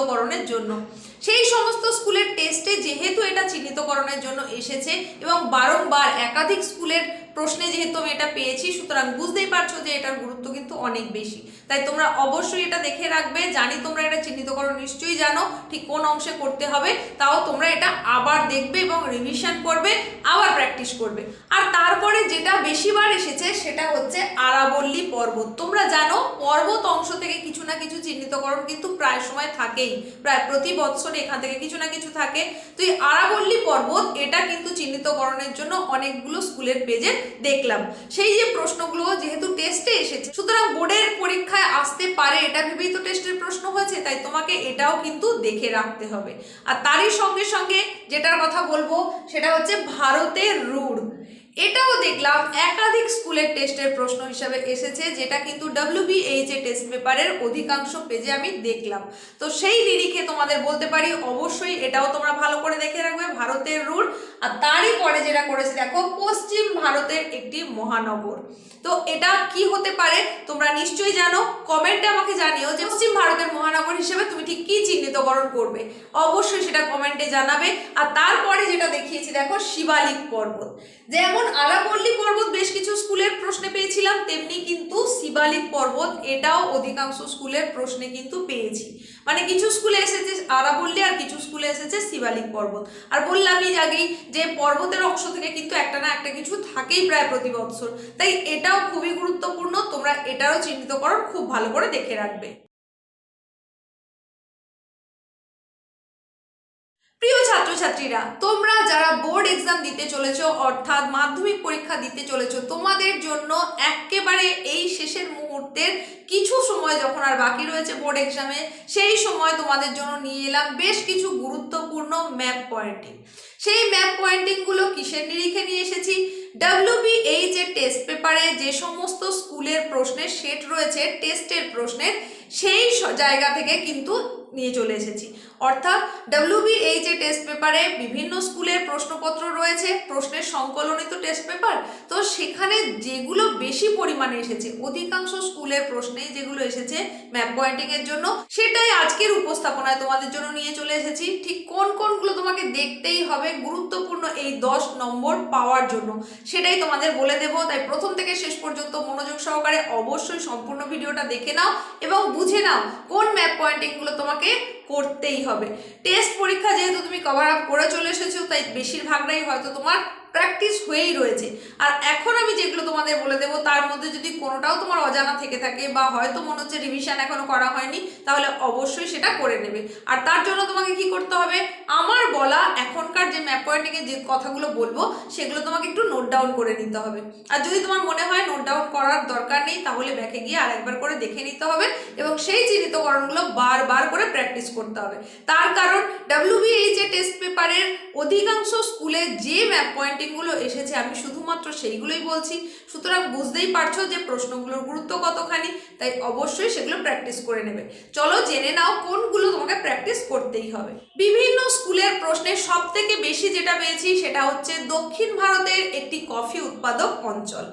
চিহ্নিতকরণের জন্য। সেই সমস্ত স্কুলের টেস্টে যেহেতু এটা চিহ্নিতকরণের জন্য এসেছে এবং বারংবার একাধিক স্কুলের প্রশ্নে যেহেতু আমি এটা পেয়েছি, সুতরাং বুঝতেই পারছ যে এটার গুরুত্ব কিন্তু অনেক বেশি। তাই তোমরা অবশ্যই এটা দেখে রাখবে, জানি তোমরা এটা চিহ্নিতকরণ নিশ্চয়ই জানো ঠিক কোন অংশে করতে হবে, তাও তোমরা এটা আবার দেখবে এবং রিভিশন করবে, আবার প্র্যাকটিস করবে। আর তারপরে যেটা বেশিবার এসেছে সেটা হচ্ছে আরাবল্লী পর্বত। তোমরা জানো পর্বত অংশ থেকে কিছু না কিছু চিহ্নিতকরণ কিন্তু প্রায় সময় থাকেই, প্রায় প্রতি বৎসরে এখান থেকে কিছু না কিছু থাকে। তো এই আরাবল্লী পর্বত চিহ্নিতকরণের জন্য অনেকগুলো স্কুলের পেজে দেখলাম। সেই যে প্রশ্নগুলো যেহেতু টেস্টে এসেছে, সুতরাং বোর্ডের পরীক্ষায় আসতে পারে, এটা ভেবেই তো টেস্টের প্রশ্ন হয়েছে, তাই তোমাকে এটাও কিন্তু দেখে রাখতে হবে। আর তারই সঙ্গে সঙ্গে যেটার কথা বলব, সেটা হচ্ছে ভারতের রুড় এটাও দেখলাম একাধিক স্কুলের টেস্টের প্রশ্ন হিসাবে এসেছে, যেটা কিন্তু ডাব্লিউবিএইচ এ টেস্ট পেপারের অধিকাংশ পেজে আমি দেখলাম। তো সেই নিরিখে তোমাদের বলতে পারি, অবশ্যই এটাও তোমরা ভালো করে দেখে রাখবে ভারতের রুট। আর তারই পরে যেটা করেছে, দেখো, পশ্চিম ভারতের একটি মহানগর। তো এটা কি হতে পারে, তোমরা নিশ্চয়ই জানো। কমেন্টে আমাকে জানিও যে পশ্চিম ভারতের মহানগর হিসেবে তুমি ঠিক কি চিহ্নিতকরণ করবে। অবশ্যই সেটা কমেন্টে জানাবে। আর তারপরে যেটা দেখিয়েছি, দেখো, শিবালিক পর্বত। যেমন আরাবল্লী পর্বত বেশ কিছু স্কুলের প্রশ্নে পেয়েছিলাম, তেমনি কিন্তু শিবালিক পর্বত এটাও অধিকাংশ স্কুলের প্রশ্নে কিন্তু পেয়েছি। মানে কিছু স্কুলে এসেছে আরাবল্লী আর কিছু স্কুলে এসেছে শিবালিক পর্বত। আর বললামই আগেই যে পর্বতের অংশ থেকে কিন্তু একটা না একটা কিছু থাকেই প্রায় প্রতি তাই এটাও খুবই গুরুত্বপূর্ণ, তোমরা এটারও চিহ্নিতকরণ খুব ভালো করে দেখে রাখবে। প্রিয় ছাত্রছাত্রীরা, তোমরা যারা বোর্ড এক্সাম দিতে চলেছো, অর্থাৎ মাধ্যমিক পরীক্ষা দিতে চলেছো, তোমাদের জন্য একেবারে এই শেষের মুহূর্তের কিছু সময় যখন আর বাকি রয়েছে বোর্ড এক্সামে সেই সময় তোমাদের জন্য নিয়ে এলাম বেশ কিছু গুরুত্বপূর্ণ ম্যাপ পয়েন্টিং সেই ম্যাপ পয়েন্টিংগুলো কিসের নিরিখে নিয়ে এসেছি? ডাব্লিউবিএইচ এর টেস্ট পেপারে যে সমস্ত স্কুলের প্রশ্নের সেট রয়েছে টেস্টের প্রশ্নের, সেই জায়গা থেকে কিন্তু নিয়ে চলে এসেছি। অর্থাৎ ডাব্লিউবিএইচ যে টেস্ট পেপারে বিভিন্ন স্কুলের প্রশ্নপত্র রয়েছে, প্রশ্নের সংকলনিত টেস্ট পেপার তো সেখানে যেগুলো বেশি পরিমাণে এসেছে, অধিকাংশ স্কুলের প্রশ্নেই যেগুলো এসেছে ম্যাপ পয়েন্টিংয়ের জন্য, সেটাই আজকের উপস্থাপনায় তোমাদের জন্য নিয়ে চলে এসেছি। ঠিক কোন কোনগুলো তোমাকে দেখতেই হবে গুরুত্বপূর্ণ এই দশ নম্বর পাওয়ার জন্য, সেটাই তোমাদের বলে দেব। তাই প্রথম থেকে শেষ পর্যন্ত মনোযোগ সহকারে অবশ্যই সম্পূর্ণ ভিডিওটা দেখে নাও এবং বুঝে নাও কোন ম্যাপ পয়েন্টিংগুলো তোমাকে করতেই হবে। টেস্ট পরীক্ষা যেহেতু তুমি কভার আপ করে চলে এসেছ, তাই বেশিরভাগটাই হয়তো তোমার প্র্যাকটিস হয়েই রয়েছে। আর এখন আমি যেগুলো তোমাদের বলে দেবো, তার মধ্যে যদি কোনোটাও তোমার অজানা থেকে থাকে বা হয়তো মনে হচ্ছে রিভিশন এখনও করা হয়নি, তাহলে অবশ্যই সেটা করে নেবে। আর তার জন্য তোমাকে কি করতে হবে? আমার বলা এখনকার যে ম্যাপ পয়েন্টিংয়ে যে কথাগুলো বলব, সেগুলো তোমাকে একটু নোট ডাউন করে নিতে হবে। আর যদি তোমার মনে হয় নোট ডাউন করার দরকার নেই, তাহলে ব্যাকে গিয়ে আরেকবার করে দেখে নিতে হবে এবং সেই চিহ্নিতকরণগুলো বারবার করে প্র্যাকটিস করতে হবে। তার কারণ ডাব্লিউবিএইচ এ টেস্ট পেপারের অধিকাংশ স্কুলে যে ম্যাপ পয়েন্টিংগুলো এসেছে, আমি শুধুমাত্র সেইগুলোই বলছি। সুতরাং বুঝতেই পারছ যে প্রশ্নগুলোর গুরুত্ব কতখানি, তাই অবশ্যই সেগুলো প্র্যাকটিস করে নেবে। চলো জেনে নাও কোনগুলো তোমাকে প্র্যাকটিস করতেই হবে। বিভিন্ন স্কুলের প্রশ্নে সব থেকে বেশি যেটা পেয়েছি, সেটা হচ্ছে দক্ষিণ ভারতের একটি কফি উৎপাদক অঞ্চল।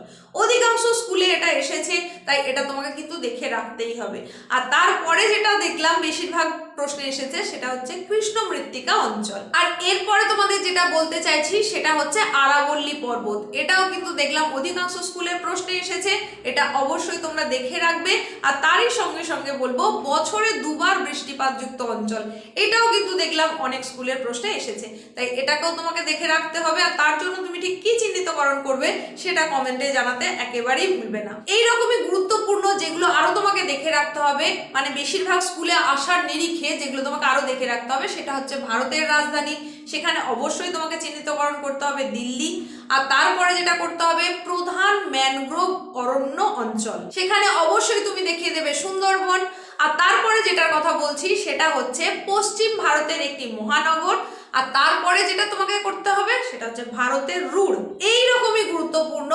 অধিকাংশ স্কুলে এটা এসেছে, তাই এটা তোমাকে কিন্তু দেখে রাখতেই হবে। আর তারপরে যেটা দেখলাম, বেশিরভাগ প্রশ্নে এসেছে, সেটা হচ্ছে কৃষ্ণ মৃত্তিকা অঞ্চল। আর এরপরে তোমাদের যেটা বলতে চাইছি, সেটা হচ্ছে আরাবল্লী পর্বত। এটাও কিন্তু দেখলাম অধিকাংশ স্কুলের প্রশ্নে এসেছে, এটা অবশ্যই তোমরা দেখে রাখবে। আর তারই সঙ্গে সঙ্গে বলব, বছরে দুবার বৃষ্টিপাতযুক্ত অঞ্চল। এটাও কিন্তু দেখলাম অনেক স্কুলের প্রশ্নে এসেছে। তাই এটাকেও তোমাকে দেখে রাখতে হবে। আর তার জন্য তুমি ঠিক কি চিহ্নিতকরণ করবে, সেটা কমেন্টে জানাতে একেবারেই ভুলবে না। এই রকমই গুরুত্বপূর্ণ যেগুলো আরও তোমাকে দেখে রাখতে হবে মানে বেশিরভাগ স্কুলে আসার নিরিখে যেগুলো তোমাকে আরও দেখে রাখতে হবে, সেটা হচ্ছে ভারতের রাজধানী। সেখানে অবশ্যই তোমাকে চিহ্নিতকরণ করতে হবে দিল্লি। আর তারপরে যেটা করতে হবে, প্রধান ম্যানগ্রোভ অরণ্য অঞ্চল। সেখানে অবশ্যই তুমি দেখিয়ে দেবে সুন্দরবন। আর তারপরে যেটার কথা বলছি, সেটা হচ্ছে পশ্চিম ভারতের একটি মহানগর। আর তারপরে যেটা তোমাকে করতে হবে, সেটা হচ্ছে ভারতের রুড় এই রকমই গুরুত্বপূর্ণ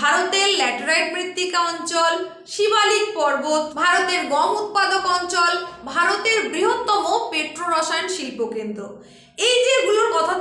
ভারতের ল্যাটেরাইট মৃত্তিকা অঞ্চল, শিবালিক পর্বত, ভারতের গম উৎপাদক অঞ্চল, ভারতের বৃহত্তম পেট্রো রসায়ন শিল্প কেন্দ্র এই যেগুলোর কথা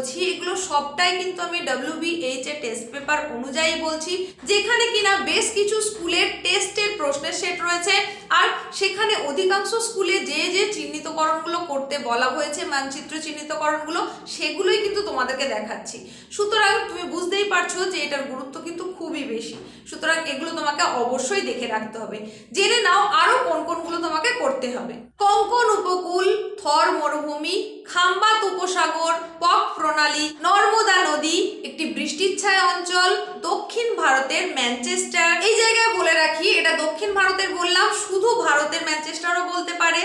বলছি, এগুলো সবটাই কিন্তু আমি ডাব্লিউবিএইচ এর টেস্ট পেপার অনুযায়ী বলছি, যেখানে কিনা বেশ কিছু স্কুলের টেস্টের প্রশ্নের সেট রয়েছে, আর সেখানে অধিকাংশ স্কুলে যে যে চিহ্নিতকরণগুলো করতে বলা হয়েছে, মানচিত্র চিহ্নিতকরণগুলো, সেগুলোই কিন্তু তোমাদেরকে দেখাচ্ছি। সুতরাং তুমি বুঝতেই পারছ যে এটার গুরুত্ব কিন্তু খুবই বেশি। সুতরাং এগুলো তোমাকে অবশ্যই দেখে রাখতে হবে। জেনে নাও আরও কোন কোনগুলো তোমাকে করতে হবে। কঙ্কন উপকূল, থর মরুভূমি, খাম্বাত উপসাগর, পক প্রণালী, নর্মদা নদী, একটি বৃষ্টিচ্ছায় অঞ্চল, দক্ষিণ ভারতের ম্যানচেস্টার। এই জায়গায় বলে রাখি, এটা দক্ষিণ ভারতের বললাম, শুধু ভারতের ম্যানচেস্টারও বলতে পারে।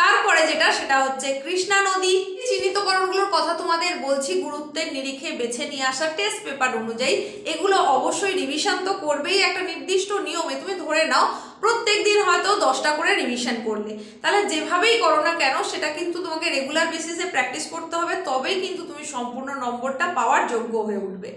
তারপরে যেটা, সেটা হচ্ছে কৃষ্ণা নদী। চিহ্নিতকরণগুলোর কথা তোমাদের বলছি, গুরুত্বের নিরিখে বেছে নিয়ে আসা টেস্ট পেপার অনুযায়ী। এগুলো অবশ্যই রিভিশন তো করবেই, একটা নির্দিষ্ট নিয়মে। তুমি ধরে নাও, প্রত্যেক দিন হয়তো দশটা করে রিভিশন করলে। তাহলে যেভাবেই করো না কেন, সেটা কিন্তু তোমাকে রেগুলার বেসিসে প্র্যাকটিস করতে হবে, তবেই কিন্তু তুমি সম্পূর্ণ নম্বরটা পাওয়ার যোগ্য হয়ে উঠবে।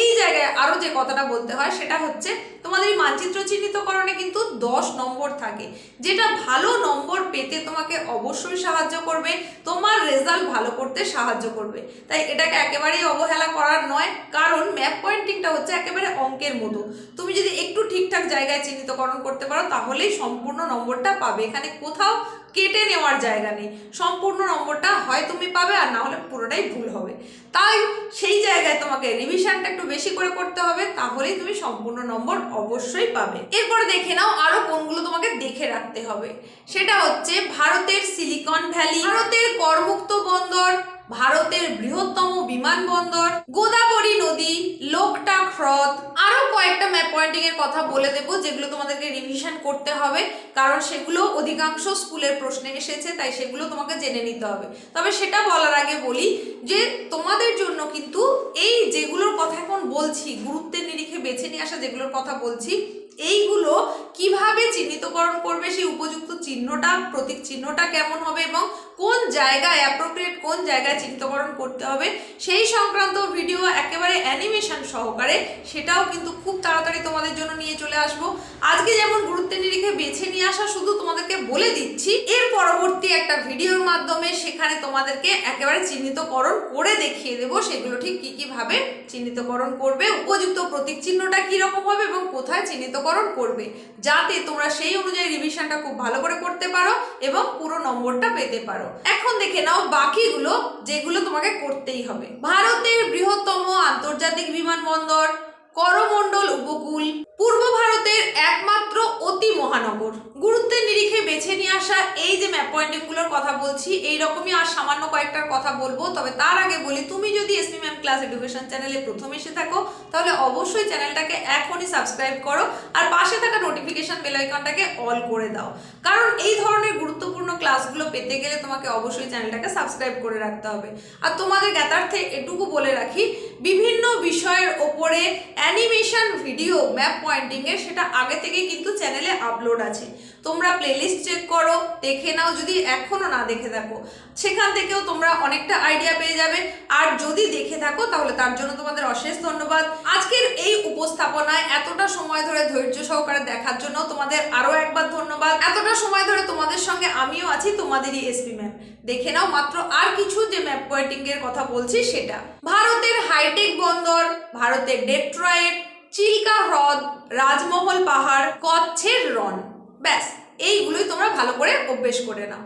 এই জায়গায় আরও যে কথাটা বলতে হয়, সেটা হচ্ছে, তোমাদের এই মানচিত্র চিহ্নিতকরণে কিন্তু দশ নম্বর থাকে, যেটা ভালো নম্বর পেতে তোমাকে অবশ্যই সাহায্য করবে, তোমার রেজাল্ট ভালো করতে সাহায্য করবে। তাই এটাকে একেবারেই অবহেলা করার নয়, কারণ ম্যাপ পয়েন্টিংটা হচ্ছে একেবারে অঙ্কের মতো। তুমি যদি একটু ঠিকঠাক জায়গায় চিহ্নিতকরণ করতে পারো, তাহলেই সম্পূর্ণ নম্বরটা পাবে। এখানে কোথাও কেটে নেওয়ার জায়গা নেই। সম্পূর্ণ নম্বরটা হয় তুমি পাবে আর না হলে পুরোটাই ভুল হবে। তাই সেই জায়গায় তোমাকে রিভিশনটা একটু বেশি করে করতে হবে, তাহলেই তুমি সম্পূর্ণ নম্বর অবশ্যই পাবে। এরপরে দেখে নাও আরও কোনগুলো তোমাকে দেখে রাখতে হবে? সেটা হচ্ছে ভারতের সিলিকন ভ্যালি, ভারতের করমুক্ত বন্দর, ভারতের বৃহত্তম বিমানবন্দর গোদাবরী নদী লোকটাক হ্রদ। আরও কয়েকটা ম্যাপ পয়েন্টিং এর কথা বলে দেব যেগুলো তোমাদেরকে রিভিশন করতে হবে, কারণ সেগুলো অধিকাংশ স্কুলের প্রশ্নে এসেছে, তাই সেগুলো তোমাকে জেনে নিতে হবে। তবে সেটা বলার আগে বলি যে তোমাদের জন্য কিন্তু এই যেগুলোর কথা এখন বলছি, গুরুত্বের নিরিখে বেছে নিয়ে আসা যেগুলোর কথা বলছি এইগুলো কীভাবে চিহ্নিতকরণ করবে সেই উপযুক্ত চিহ্নটা প্রতীক চিহ্নটা কেমন হবে এবং কোন জায়গায় অ্যাপ্রোপ্রিয়েট কোন জায়গায় চিহ্নিতকরণ করতে হবে, সেই সংক্রান্ত ভিডিও একেবারে অ্যানিমেশন সহকারে সেটাও কিন্তু খুব তাড়াতাড়ি তোমাদের জন্য নিয়ে চলে আসব। আজকে যেমন গুরুত্বের নিরিখে বেছে নিয়ে আসা, শুধু তোমাদেরকে বলে দিচ্ছি, এর পরবর্তী একটা ভিডিওর মাধ্যমে সেখানে তোমাদেরকে একেবারে চিহ্নিতকরণ করে দেখিয়ে দেবো, সেগুলো ঠিক কী কীভাবে চিহ্নিতকরণ করবে, উপযুক্ত প্রতীক চিহ্নটা কীরকম হবে এবং কোথায় চিহ্নিতকরণ করবে, যাতে তোমরা সেই অনুযায়ী রিভিশনটা খুব ভালো করে করতে পারো এবং পুরো নম্বরটা পেতে পারো। এখন দেখে নাও বাকিগুলো যেগুলো তোমাকে করতেই হবে। ভারতের বৃহত্তম আন্তর্জাতিক বিমানবন্দর করমণ্ডল উপকূল, পূর্ব ভারতের একমাত্র অতি মহানগর। গুরুত্বের নিরিখে বেছে নিয়ে আসা এই যে ম্যাপ পয়েন্টগুলোর কথা বলছি, এই রকমই আর সামান্য কয়েকটার কথা বলব। তবে তার আগে বলি, তুমি যদি এসপি ম্যাম ক্লাস এডুকেশন চ্যানেলে প্রথম এসে থাকো, তাহলে অবশ্যই চ্যানেলটাকে এখনই সাবস্ক্রাইব করো আর পাশে থাকা নোটিফিকেশন বেল আইকনটাকে অল করে দাও। কারণ এই ধরনের গুরুত্বপূর্ণ ক্লাসগুলো পেতে গেলে তোমাকে অবশ্যই চ্যানেলটাকে সাবস্ক্রাইব করে রাখতে হবে। আর তোমাদের জ্ঞাতার্থে এটুকু বলে রাখি, বিভিন্ন বিষয়ের ওপরে অ্যানিমেশন ভিডিও ম্যাপ পয়েন্টিংয়ের সেটা আগে থেকে কিন্তু চ্যানেলে আপলোড আছে। তোমরা প্লেলিস্ট চেক করো, দেখে নাও, যদি এখনও না দেখে থাকো, সেখান থেকেও তোমরা অনেকটা আইডিয়া পেয়ে যাবে। আর যদি দেখে থাকো, তাহলে তার জন্য তোমাদের অশেষ ধন্যবাদ। আজকের এই উপস্থাপনায় এতটা সময় ধরে ধৈর্য সহকারে দেখার জন্য তোমাদের আরও একবার ধন্যবাদ। এতটা সময় ধরে তোমাদের সঙ্গে আমিও আছি, তোমাদেরই এসপি ম্যাম দেখে নাও, মাত্র আর কিছু যে ম্যাপ পয়েন্টিং এর কথা বলছি, সেটা। ভারতের হাইটেক বন্দর, ভারতের ডেট্রয়েট চিল্কা হ্রদ, রাজমহল পাহাড়, কচ্ছের রন ব্যাস এইগুলোই তোমরা ভালো করে অভ্যেস করে নাও।